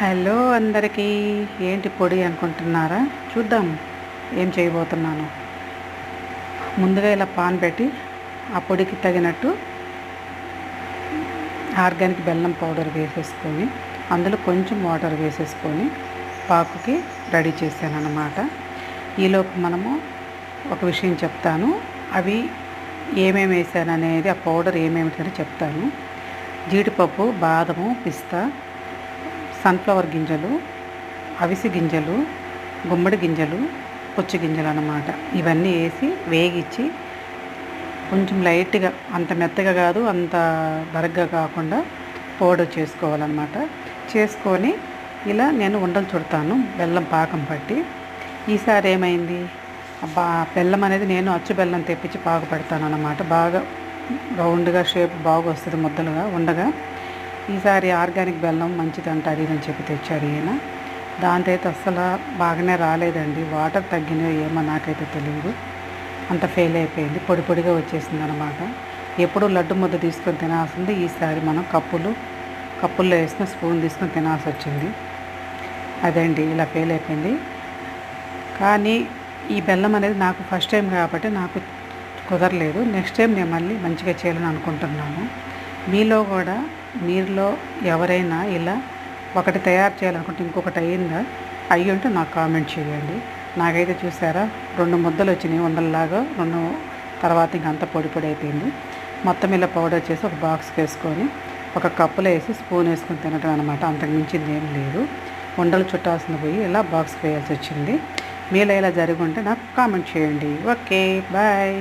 Hello అందరికీ ఏంటి పొడి అనుకుంటున్నారా? చూద్దాం ఏం చేయబోతున్నాను. ముందుగా ఇలా పాన్ పెట్టి ఆ పొడికి తగినట్టు ఆర్గానిక్ బెల్లం పౌడర్ వేసేసుకొని అందులో కొంచెం వాటర్ వేసేసుకొని పాకుకి రెడీ చేశాను అన్నమాట ఈలోపు మనము ఒక విషయం చెప్తాను. అవి ఏమేమి వేసాను అనేది ఆ పౌడర్ ఏమేమిటని చెప్తాను. జీడిపప్పు బాదము పిస్తా సన్ఫ్లవర్ గింజలు అవిసి గింజలు గుమ్మడి గింజలు పుచ్చి గింజలు అన్నమాట. ఇవన్నీ వేసి వేగించి కొంచెం లైట్గా అంత మెత్తగా కాదు అంత బరగ్గా కాకుండా పౌడర్ చేసుకోవాలన్నమాట. చేసుకొని ఇలా నేను ఉండలు చుడతాను బెల్లం పాకం పట్టి. ఈసారి ఏమైంది? అబ్బా బెల్లం అనేది నేను అచ్చు బెల్లం తెప్పించి పాకు పెడతాను అన్నమాట బాగా రౌండ్గా షేప్ బాగా వస్తుంది ముద్దలుగా ఉండగా. ఈసారి ఆర్గానిక్ బెల్లం మంచిదంట అంటారు అని చెప్పి తెచ్చాడు ఈయన. దాంతో అయితే అస్సలు బాగానే రాలేదండి. వాటర్ తగ్గినాయో ఏమో నాకైతే తెలియదు అంత ఫెయిల్ అయిపోయింది. పొడి పొడిగా వచ్చేసింది అనమాట ఎప్పుడు లడ్డు ముద్ద తీసుకొని తినాల్సింది. ఈసారి మనం కప్పులు కప్పుల్లో వేసిన స్పూన్ తీసుకొని తినాల్సి వచ్చింది. అదండి ఇలా ఫెయిల్ అయిపోయింది. కానీ ఈ బెల్లం అనేది నాకు ఫస్ట్ టైం కాబట్టి నాకు కుదరలేదు. నెక్స్ట్ టైం నేను మళ్ళీ మంచిగా చేయాలని అనుకుంటున్నాను. మీలో కూడా మీలో ఎవరైనా ఇలా ఒకటి తయారు చేయాలనుకుంటే ఇంకొకటి అయ్యిందా? అయ్యి ఉంటే నాకు కామెంట్ చేయండి. నాకైతే చూసారా రెండు ముద్దలు వచ్చినాయి వందలలాగా రెండు తర్వాత ఇంకంత పొడి పొడి అయిపోయింది. మొత్తం ఇలా పౌడర్ చేసి ఒక బాక్స్కి వేసుకొని ఒక కప్పులో వేసి స్పూన్ వేసుకొని తినటం అనమాట అంతకు మించింది ఏం లేదు. ఉండలు చుట్టాల్సింది పోయి ఇలా బాక్స్కి వేయాల్సి వచ్చింది. మీలో ఇలా జరిగి ఉంటే నాకు కామెంట్ చేయండి. Okay bye.